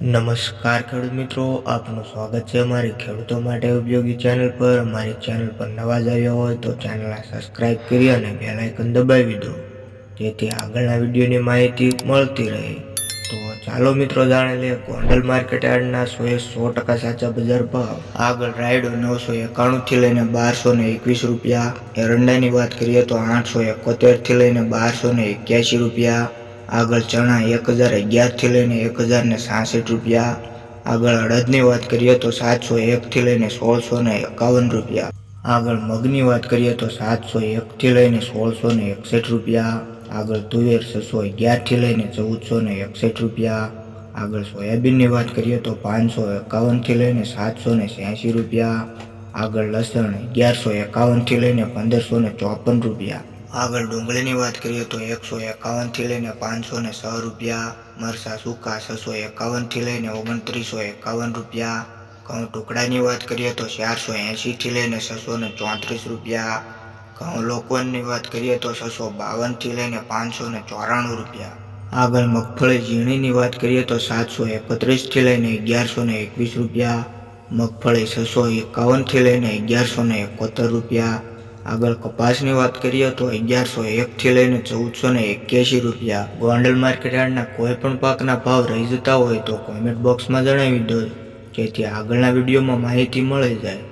નમસ્કાર ખેડૂત મિત્રો, આપનું સ્વાગત છે અમારી ખેડૂતો માટે ઉપયોગી ચેનલ પર. અમારી ચેનલ પર નવા જ આવ્યા હોય તો ચેનલને સબસ્ક્રાઈબ કરી અને બેલ આઇકન દબાવી દો, જેથી આગળના વિડીયોની માહિતી મળતી રહે. તો ચાલો મિત્રો, જાણી લઈએ ગોંડલ માર્કેટ યાર્ડના એ સો ટકા સાચા બજાર ભાવ. આગળ રાયડો નવસો એકાણુંથી લઈને બારસો ને એકવીસ રૂપિયા. એરંડાની વાત કરીએ તો આઠસો એકોતેરથી લઈને બારસો ને એક્યાસી રૂપિયા. આગળ ચણા એક હજાર અગિયારથી લઈને એક હજાર ને સાસઠ રૂપિયા. આગળ અડદની વાત કરીએ તો સાતસો એકથી લઈને સોળસો ને એકાવન રૂપિયા. આગળ મગની વાત કરીએ તો સાતસો એકથી લઈને સોળસો ને એકસઠ રૂપિયા. આગળ તુવેર છસો અગિયારથી લઈને ચૌદસો ને એકસઠ રૂપિયા. આગળ સોયાબીનની વાત કરીએ તો પાંચસો એકાવનથી લઈને સાતસો ને રૂપિયા. આગળ લસણ અગિયારસો એકાવનથી લઈને પંદરસો ને ચોપન રૂપિયા. આગળ ડુંગળીની વાત કરીએ તો એકસો એકાવનથી લઈને પાંચસો ને છ રૂપિયા મરસા સૂકા છસો એકાવનથી લઈને ઓગણત્રીસો એકાવન રૂપિયા. ઘઉં ટુકડાની વાત કરીએ તો ચારસો એંશીથી લઈને છસો ને ચોત્રીસ રૂપિયા. ઘઉં લોકોની વાત કરીએ તો છસો બાવનથી લઈને પાંચસો ને ચોરાણું રૂપિયા. આગળ મગફળી ઝીણીની વાત કરીએ તો સાતસો એકત્રીસથી લઈને અગિયારસો ને એકવીસ રૂપિયા. મગફળી છસો એકાવનથી લઈને અગિયારસો ને એકોતેર રૂપિયા. આગળ કપાસની વાત કરીએ તો અગિયારસો એકથી લઈને ચૌદસો ને એક્યાસી રૂપિયા. ગોંડલ માર્કેટ યાર્ડના કોઈ પણ પાકના ભાવ રહી જતા હોય તો કોમેન્ટ બોક્સમાં જણાવી દો, જેથી આગળના વિડીયોમાં માહિતી મળી જાય.